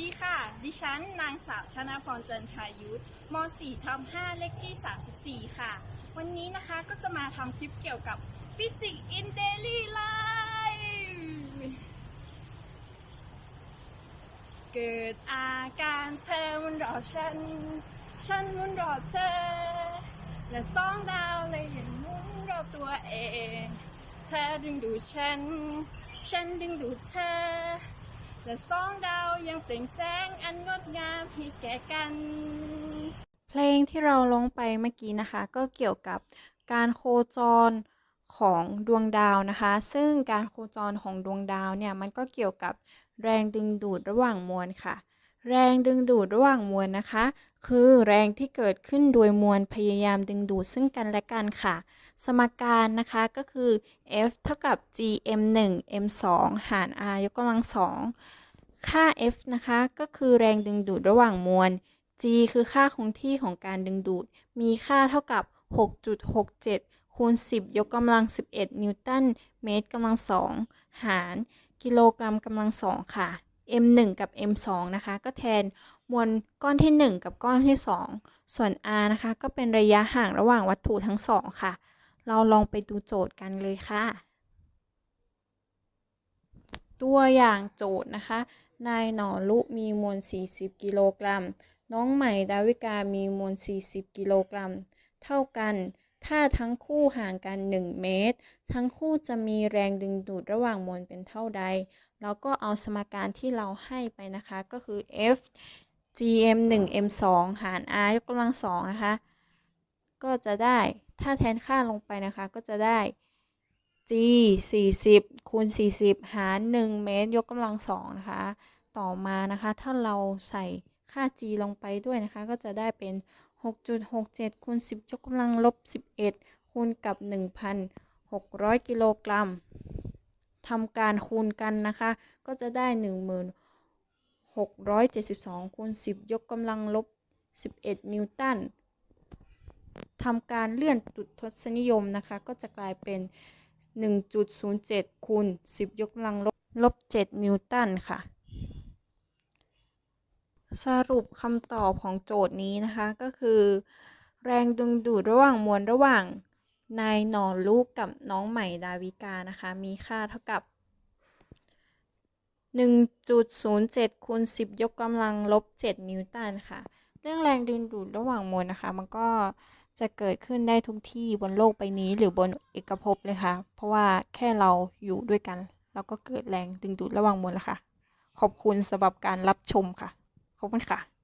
ดีค่ะ ดิฉันนางสาวชนาพรเจันทายุทธม .4 ทับ5เลขที่ 34 ค่ะ วันนี้นะคะก็จะมาทำคลิปเกี่ยวกับ Physics in Daily Life เกิดอาการเธอมันรอบฉัน ฉันมันรอบเธอ และสองดาวเลยยังมุนรอบตัวเอง เธอดึงดูดฉัน ฉันดึงดูดเธอ และสองดาวยังเปล่งแสงอันงดงามให้แก่กัน เพลงที่เราลงไปเมื่อกี้นะคะ ก็เกี่ยวกับการโคจรของดวงดาวนะคะ ซึ่งการโคจรของดวงดาวเนี่ยมันก็เกี่ยวกับแรงดึงดูดระหว่างมวลค่ะ แรงดึงดูดระหว่างมวลนะคะ คือแรงที่เกิดขึ้นโดยมวลพยายามดึงดูดซึ่งกันและกันค่ะ สมการนะคะก็คือ F เท่ากับ gm1 m2 หาร r ยกกำลังสองค่า F นะคะก็คือแรงดึงดูดระหว่างมวล G คือค่าคงที่ของการดึงดูด มีค่าเท่ากับ 6.67 คูณ 10 ยกกำลัง 11 นิวตันเมตรกำลังสองหาร กิโลกรัมกำลังสองค่ะ M1 กับ M2 นะคะ ก็แทนมวลก้อนที่ 1 กับก้อนที่ 2 ส่วน R นะคะ ก็เป็นระยะห่างระหว่างวัตถุทั้งสองค่ะ เราลองไปดูโจทย์กันเลยค่ะ ตัวอย่างโจทย์นะคะ นายหนอลุมีมวล 40 กิโลกรัม น้องใหม่ดาวิกามีมวล 40 กิโลกรัม เท่ากัน ถ้าทั้งคู่ห่างกัน 1 เมตร ทั้งคู่จะมีแรงดึงดูดระหว่างมวลเป็นเท่าใดเราก็เอาสมการที่เราให้ไปนะคะ ก็คือ F gm 1 m 2หาร r ยกกำลังสองนะคะ ก็จะได้ ถ้าแทนค่าลงไปนะคะ ก็จะได้ g 40คูณ40 หาร 1 เมตร ยกกำลังสองนะคะ ต่อมานะคะ ถ้าเราใส่ค่า g ลงไปด้วยนะคะ ก็จะได้เป็น 6.67คูณ10ยกกำลังลบ 11 คูณกับ 1,600 กิโลกรัมทำการคูณกันนะคะ ก็จะได้ 1672คูณ10 ยกกำลังลบ 11 นิวตันทำการเลื่อนจุดทศนิยมนะคะ ก็จะกลายเป็น 1.07คูณ10 ยกกำลังลบ ลบ 7 นิวตันค่ะ สรุปคำตอบของโจทย์นี้นะคะก็คือ แรงดึงดูดระหว่างมวลระหว่างนายหนอนลูกกับน้องใหม่ดาวิกานะคะ มีค่าเท่ากับ 1.07คูณ10 ยกกำลังลบ 7 นิวตันค่ะ เรื่องแรงดึงดูดระหว่างมวลนะคะ มันก็จะเกิดขึ้นได้ทุกที่บนโลกใบนี้หรือบนเอกภพเลยค่ะ เพราะว่าแค่เราอยู่ด้วยกัน เราก็เกิดแรงดึงดูดระหว่างมวลแล้วค่ะ ขอบคุณสำหรับการรับชมค่ะ ขอบคุณค่ะ